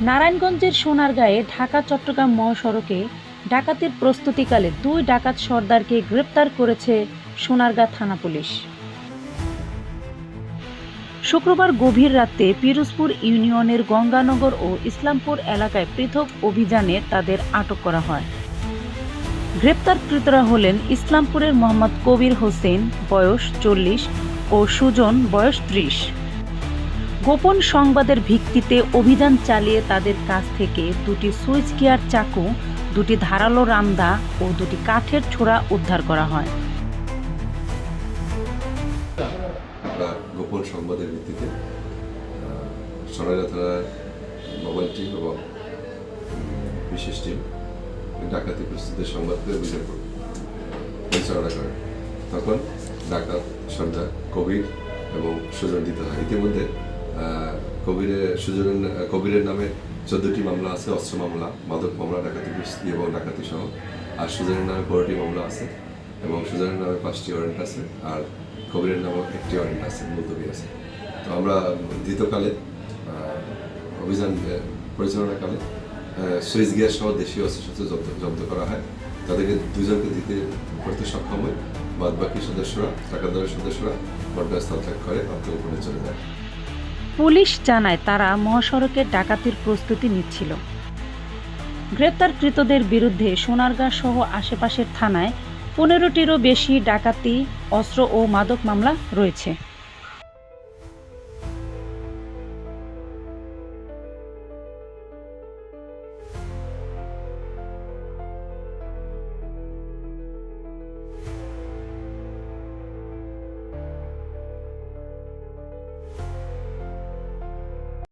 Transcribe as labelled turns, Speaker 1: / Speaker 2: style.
Speaker 1: নারায়ণগঞ্জের সোনারগাঁয়ে ঢাকা চট্টগ্রাম মহাসড়কে ডাকাতির প্রস্তুতিকালে দুই ডাকাত সর্দারকে গ্রেপ্তার করেছে সোনারগাঁ থানা পুলিশ। শুক্রবার গভীর রাতে পিরোজপুর ইউনিয়নের গঙ্গানগর ও ইসলামপুর এলাকায় পৃথক অভিযানে তাদের আটক করা হয়। গ্রেপ্তারকৃতরা হলেন ইসলামপুরের মোহাম্মদ কবির হোসেন, বয়স চল্লিশ, ও সুজন, বয়স ত্রিশ। গোপন সংবাদের ভিত্তিতে অভিযান চালিয়ে তাদের কাছ থেকে দুটি সুইচ গিয়ার চাকু, দুটি ধারালো রান্দা ও দুটি কাঠের ছোড়া উদ্ধার করা হয়।
Speaker 2: গোপন সংবাদের ভিত্তিতে মোবাইল টিম এবং বিশেষ টিম ডাকাতি প্রস্তুতির সংবাদ পেয়ে করে, পরিচালনা করে। তখন ডাকাত সর্দার কবির এবং সুজন দিতে হয়। ইতিমধ্যে কবিরের সুজনের কবিরের নামে চোদ্দটি মামলা আছে অস্ত্র মামলা মাদক মামলা ডাকাতি এবং ডাকাতি সহ। আর সুজনের নামে বারোটি মামলা আছে এবং সুজনের নামে পাঁচটি ওয়ারেন্ট আছে আর কবিরের নামে একটি ওয়ারেন্ট আছে মুলতবি আছে। তো আমরা দ্বিতীয়কালে আহ, অভিযান পরিচালনাকালে সুইচ গিয়ার সহ দেশীয় অস্ত্রশস্ত্র জব্দ জব্দ করা হয়। তাদেরকে দুজনকে দিতে করতে সক্ষম হয়। বাদ বাকি সদস্যরা টাকাদারের সদস্যরা ঘটনাস্থল ত্যাগ করে আত্মগোপনে চলে যায়।
Speaker 1: পুলিশ জানায় তারা মহাসড়কে ডাকাতির প্রস্তুতি নিচ্ছিল। গ্রেপ্তারকৃতদের বিরুদ্ধে সোনারগাঁ সহ আশেপাশের থানায় পনেরোটিরও বেশি ডাকাতি, অস্ত্র ও মাদক মামলা রয়েছে।